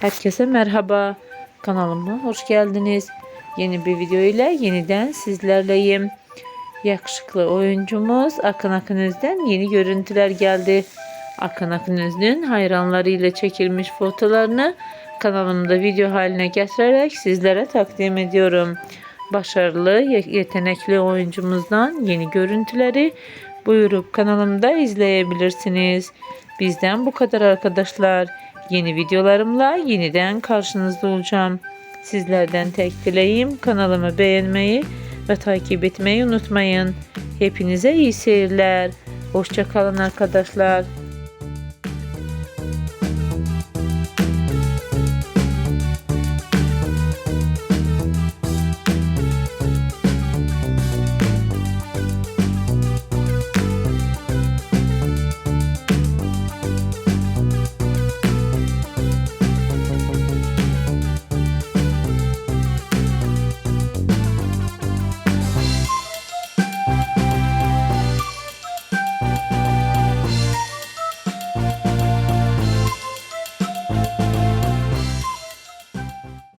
Herkese merhaba. Kanalıma hoş geldiniz. Yeni bir video ile yeniden sizlerleyim. Yakışıklı oyuncumuz Akın Akınöz'den yeni görüntüler geldi. Akın Akınöz'ün hayranlarıyla çekilmiş fotolarını kanalımda video haline getirerek sizlere takdim ediyorum. Başarılı, ye- yetenekli oyuncumuzdan yeni görüntüleri buyurup kanalımda izleyebilirsiniz. Bizden bu kadar arkadaşlar. Yeni videolarımla yeniden karşınızda olacağım. Sizlerden tek dileğim kanalımı beğenmeyi ve takip etmeyi unutmayın. Hepinize iyi seyirler. Hoşçakalın arkadaşlar.